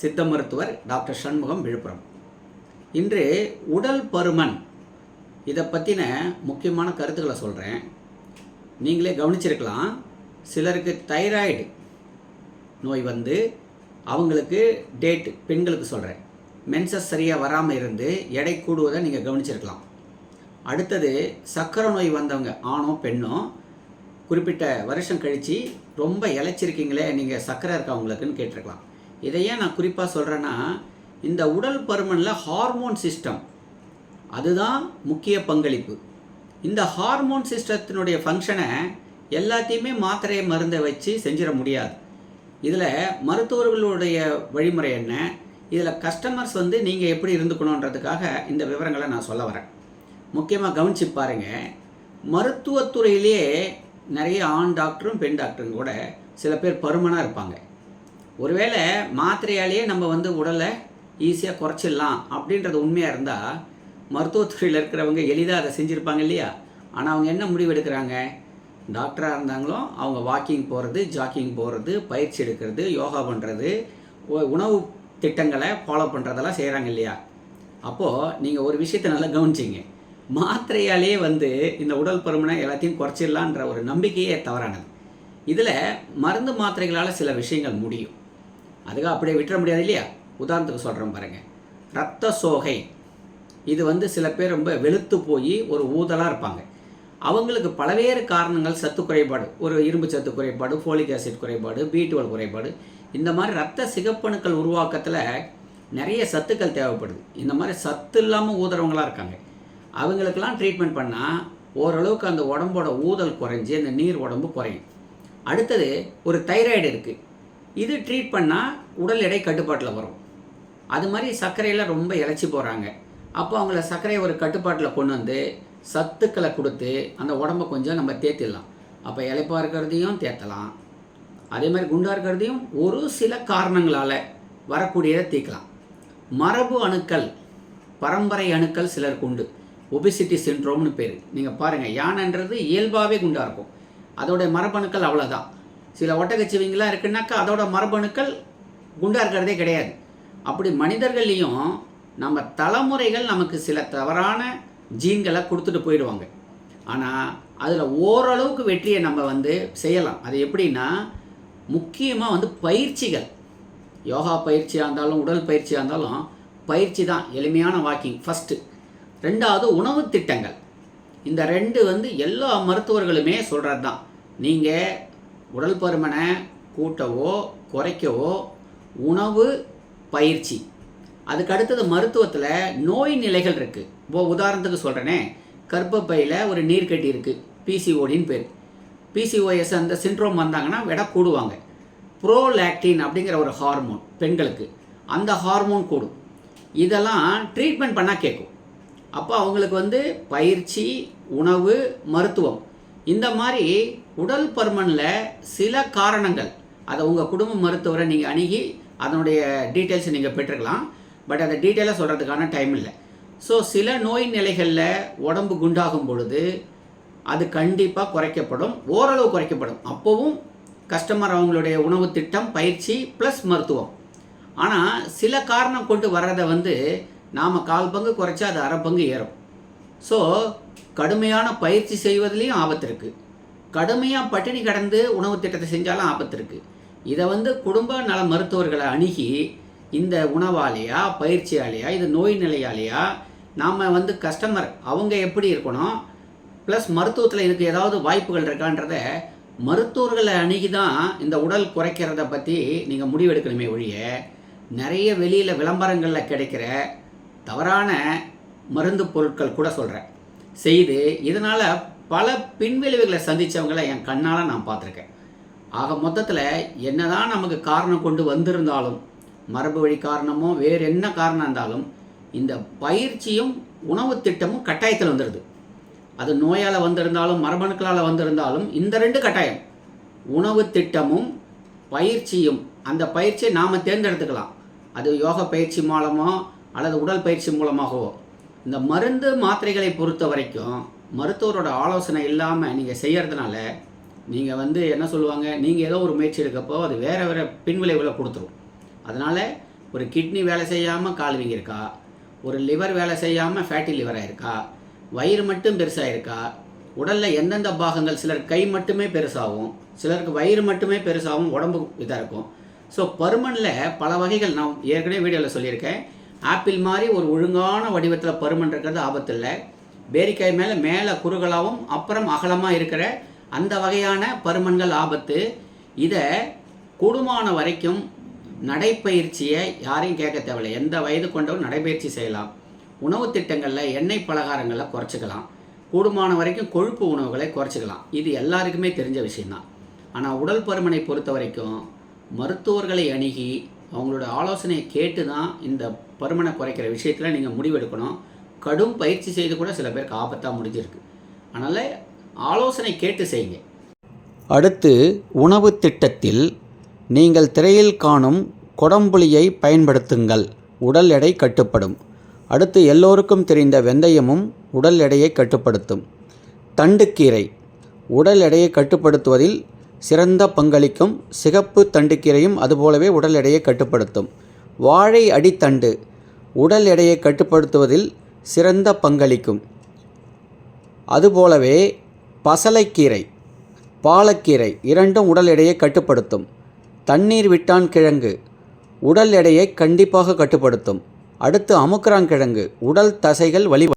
சித்த மருத்துவர் டாக்டர் சண்முகம் விழுப்புரம். இன்று உடல் பருமன் இதை பற்றின முக்கியமான கருத்துக்களை சொல்கிறேன் நீங்களே கவனிச்சிருக்கலாம் சிலருக்கு தைராய்டு நோய் வந்து அவங்களுக்கு டேட் பெண்களுக்கு சொல்கிறேன் மென்சஸ் சரியாக வராமல் இருந்து எடை கூடுவதை நீங்கள் கவனிச்சிருக்கலாம். அடுத்தது சக்கரை நோய் வந்தவங்க ஆணோ பெண்ணோ குறிப்பிட்ட வருஷம் கழித்து ரொம்ப இழைச்சிருக்கீங்களே நீங்கள் சக்கரை இருக்கா உங்களுக்குன்னு கேட்டிருக்கலாம். இதையே நான் குறிப்பாக சொல்கிறேன்னா இந்த உடல் பருமனில் ஹார்மோன் சிஸ்டம் அதுதான் முக்கிய பங்களிப்பு. இந்த ஹார்மோன் சிஸ்டத்தினுடைய ஃபங்க்ஷனை எல்லாத்தையுமே மாத்திரை மருந்தை வச்சு செஞ்சிட முடியாது. இதில் மருத்துவர்களுடைய வழிமுறை என்ன? இதில் கஸ்டமர்ஸ் வந்து நீங்கள் எப்படி இருந்துக்கணுன்றதுக்காக இந்த விவரங்களை நான் சொல்ல வரேன். முக்கியமாக கவனிச்சு பாருங்க மருத்துவத்துறையிலேயே நிறைய ஆண் டாக்டரும் பெண் டாக்டரும் கூட சில பேர் பருமனாக இருப்பாங்க. ஒருவேளை மாத்திரையாலேயே நம்ம வந்து உடலை ஈஸியாக குறைச்சிடலாம் அப்படின்றது உண்மையாக இருந்தால் மருத்துவத்துறையில் இருக்கிறவங்க எளிதாக அதை செஞ்சுருப்பாங்க இல்லையா? ஆனால் அவங்க என்ன முடிவு எடுக்கிறாங்க? டாக்டராக இருந்தாங்களோ அவங்க வாக்கிங் போகிறது ஜாக்கிங் போகிறது பயிற்சி எடுக்கிறது யோகா பண்ணுறது உணவு திட்டங்களை ஃபாலோ பண்ணுறதெல்லாம் செய்கிறாங்க இல்லையா? அப்போது நீங்கள் ஒரு விஷயத்தை நல்லா கவனிச்சிங்க. மாத்திரையாலே வந்து இந்த உடல் பருமனை எல்லாத்தையும் குறைச்சிடலான்ற ஒரு நம்பிக்கையே தவறானது. இதில் மருந்து மாத்திரைகளால் சில விஷயங்கள் முடியும். அதுக்காக அப்படியே விட்டுற முடியாது இல்லையா? உதாரணத்துக்கு சொல்கிறேன் பாருங்கள் ரத்த சோகை. இது வந்து சில பேர் ரொம்ப வெளுத்து போய் ஒரு ஊதலாக இருப்பாங்க. அவங்களுக்கு பலவேறு காரணங்கள் சத்து குறைபாடு. ஒரு இரும்பு சத்து குறைபாடு ஃபோலிக் ஆசிட் குறைபாடு பீட்டுவல் குறைபாடு. இந்த மாதிரி ரத்த சிகப்பணுக்கள் உருவாக்கத்தில் நிறைய சத்துக்கள் தேவைப்படுது. இந்த மாதிரி சத்து இல்லாமல் ஊதுறவங்களாக இருக்காங்க. அவங்களுக்கெல்லாம் ட்ரீட்மெண்ட் பண்ணால் ஓரளவுக்கு அந்த உடம்போட ஊதல் குறைஞ்சி அந்த நீர் உடம்பு குறையும். அடுத்தது ஒரு தைராய்டு இருக்குது இது ட்ரீட் பண்ணால் உடல் எடை கட்டுப்பாட்டில் வரும். அது மாதிரி சர்க்கரையில் ரொம்ப இழைச்சி போகிறாங்க அப்போ அவங்கள சர்க்கரையை ஒரு கட்டுப்பாட்டில் கொண்டு வந்து சத்துக்களை கொடுத்து அந்த உடம்பை கொஞ்சம் நம்ம தேத்திடலாம். அப்போ இழைப்பாக இருக்கிறதையும் தேத்தலாம். அதே மாதிரி குண்டாக இருக்கிறதையும் ஒரு சில காரணங்களால் வரக்கூடியதை தீர்க்கலாம் மரபு அணுக்கள் பரம்பரை அணுக்கள் சிலருக்கு உண்டு. ஒபிசிட்டி சின்ட்ரோம்னு பேர். நீங்கள் பாருங்கள் யானைன்றது இயல்பாகவே குண்டாக இருக்கும். அதோடைய மரபணுக்கள் அவ்வளோதான் சில ஒட்டகச்சிவிங்களாம் இருக்குன்னாக்கா அதோட மரபணுக்கள் குண்டாக இருக்கிறதே கிடையாது. அப்படி மனிதர்கள்லேயும் நம்ம தலைமுறைகள் நமக்கு சில தவறான ஜீன்களை கொடுத்துட்டு போயிடுவாங்க. ஆனால் அதில் ஓரளவுக்கு வெற்றியை நம்ம வந்து செய்யலாம். அது எப்படின்னா முக்கியமாக வந்து பயிற்சிகள். யோகா பயிற்சியாக இருந்தாலும் உடல் பயிற்சியாக இருந்தாலும் பயிற்சி தான் எளிமையான வாக்கிங் ஃபஸ்ட்டு ரெண்டாவது உணவு திட்டங்கள். இந்த ரெண்டு வந்து எல்லா மருத்துவர்களுமே சொல்கிறது தான் நீங்கள் உடல் பருமனை கூட்டவோ குறைக்கவோ உணவு பயிற்சி. அதுக்கு அடுத்தது மருத்துவத்தில் நோய் நிலைகள் இருக்குது இப்போ உதாரணத்துக்கு சொல்கிறேனே கர்ப்பப்பையில் ஒரு நீர்க்கட்டி இருக்குது பிசிஓடின்னு பேர். பிசிஓஎஸ் அந்த சின்ட்ரோம் வந்தாங்கன்னா விட கூடுவாங்க. ப்ரோலாக்டின் அப்படிங்கிற ஒரு ஹார்மோன் பெண்களுக்கு. அந்த ஹார்மோன் கூடும். இதெல்லாம் ட்ரீட்மெண்ட் பண்ணால் கேட்கும். அப்போ அவங்களுக்கு வந்து பயிற்சி உணவு மருத்துவம். இந்த மாதிரி உடல் பருமனில் சில காரணங்கள். அதை உங்கள் குடும்ப மருத்துவரை நீங்கள் அணுகி அதனுடைய டீட்டெயில்ஸை நீங்கள் பெற்றுக்கலாம். பட் அதை டீட்டெயிலாக சொல்கிறதுக்கான டைம் இல்லை. ஸோ சில நோய் நிலைகளில் உடம்பு குண்டாகும் பொழுது அது கண்டிப்பாக குறைக்கப்படும். ஓரளவு குறைக்கப்படும். அப்போவும் கஸ்டமர் அவங்களுடைய உணவு திட்டம் பயிற்சி ப்ளஸ் மருத்துவம். ஆனால் சில காரணம் கொண்டு வர்றதை வந்து நாம் கால் பங்கு குறைச்சா அது அரை பங்கு ஏறும். ஸோ கடுமையான பயிற்சி செய்வதிலையும் ஆபத்து இருக்குது கடுமையாக பட்டினி கடந்து உணவு திட்டத்தை செஞ்சாலும் ஆபத்து இருக்குது இதை வந்து குடும்ப நல மருத்துவர்களை அணுகி இந்த உணவாலேயா பயிற்சியாலேயா இது நோய் நிலையாலேயா நாம் வந்து கஸ்டமர் அவங்க எப்படி இருக்கணும்? ப்ளஸ் மருத்துவத்தில் இதுக்கு ஏதாவது வாய்ப்புகள் இருக்கான்றத மருத்துவர்களை அணுகி தான் இந்த உடல் குறைக்கிறத பற்றி நீங்கள் முடிவெடுக்கணுமே ஒழிய நிறைய வெளியில் விளம்பரங்களில் கிடைக்கிற தவறான மருந்து பொருட்கள் கூட சொல்கிறேன் செய்து இதனால் பல பின்விளைவுகளை சந்தித்தவங்களை என் கண்ணால் நான் பார்த்துருக்கேன். ஆக மொத்தத்தில் என்னதான் நமக்கு காரணம் கொண்டு வந்திருந்தாலும் மரபு வழி காரணமோ வேறு என்ன காரணம் இருந்தாலும் இந்த பயிற்சியும் உணவு திட்டமும் கட்டாயத்தில் வந்துடுது அது நோயால் வந்திருந்தாலும் மரபணுக்களால் வந்திருந்தாலும் இந்த ரெண்டு கட்டாயம். உணவு திட்டமும் பயிற்சியும் அந்த பயிற்சியை நாம் தேர்ந்தெடுத்துக்கலாம். அது யோக பயிற்சி மூலமோ அல்லது உடல் பயிற்சி மூலமாகவோ. இந்த மருந்து மாத்திரைகளை பொறுத்த வரைக்கும் மருத்துவரோட ஆலோசனை இல்லாமல் நீங்கள் செய்கிறதுனால நீங்கள் வந்து என்ன சொல்லுவாங்க? நீங்கள் ஏதோ ஒரு முயற்சி எடுக்கப்போ அது வேறு வேறு பின்விளைவுகளை கொடுத்துரும். அதனால் ஒரு கிட்னி வேலை செய்யாமல் கால் வீங்கியிருக்கா? ஒரு லிவர் வேலை செய்யாமல் ஃபேட்டி லிவராக இருக்கா வயிறு மட்டும் பெருசாக இருக்கா உடலில் எந்தெந்த பாகங்கள்? சிலர் கை மட்டுமே பெருசாகும். சிலருக்கு வயிறு மட்டுமே பெருசாகும் உடம்பு இதாக இருக்கும். ஸோ பருமனில் பல வகைகள் நான் ஏற்கனவே வீடியோவில் சொல்லியிருக்கேன். ஆப்பிள் மாதிரி ஒரு ஒழுங்கான வடிவத்தில் பருமன் இருக்கிறது ஆபத்து இல்லை. பேரிக்காய் மேலே மேலே குறுகலாகவும் அப்புறம் அகலமாக இருக்கிற அந்த வகையான பருமன்கள் ஆபத்து. இதை கூடுமான வரைக்கும் நடைப்பயிற்சியை யாரையும் கேட்க தேவையில்லை. எந்த வயது கொண்டவரும் நடைப்பயிற்சி செய்யலாம். உணவு திட்டங்களில் எண்ணெய் பலகாரங்களை குறைச்சிக்கலாம். கூடுமான வரைக்கும் கொழுப்பு உணவுகளை குறைச்சிக்கலாம். இது எல்லாருக்குமே தெரிஞ்ச விஷயந்தான் ஆனால் உடல் பருமனை பொறுத்த வரைக்கும் மருத்துவர்களை அணுகி அவங்களோட ஆலோசனையை கேட்டு தான் இந்த பருமனை குறைக்கிற விஷயத்தில் நீங்கள் முடிவெடுக்கணும். கடும் பயிற்சி செய்து கூட சில பேருக்கு ஆபத்தாக முடிஞ்சிருக்கு. அதனால் ஆலோசனை கேட்டு செய்யுங்க. அடுத்து உணவு திட்டத்தில் நீங்கள் திரையில் காணும் கொடம்புளியை பயன்படுத்துங்கள். உடல் எடை கட்டுப்படும். அடுத்து எல்லோருக்கும் தெரிந்த வெந்தயமும் உடல் எடையை கட்டுப்படுத்தும். தண்டுக்கீரை. உடல் எடையை கட்டுப்படுத்துவதில் சிறந்த பங்களிக்கும் சிகப்பு தண்டுக்கீரையும் அதுபோலவே உடல் எடையை கட்டுப்படுத்தும். வாழை அடித்தண்டு. உடல் எடையை கட்டுப்படுத்துவதில் சிறந்த பங்களிக்கும். அதுபோலவே பசலைக்கீரை பாலக்கீரை இரண்டும் உடல் எடையை கட்டுப்படுத்தும். தண்ணீர் விட்டான் கிழங்கு உடல் எடையை கண்டிப்பாக கட்டுப்படுத்தும். அடுத்து அமுக்கராங்கிழங்கு உடல் தசைகள் வலி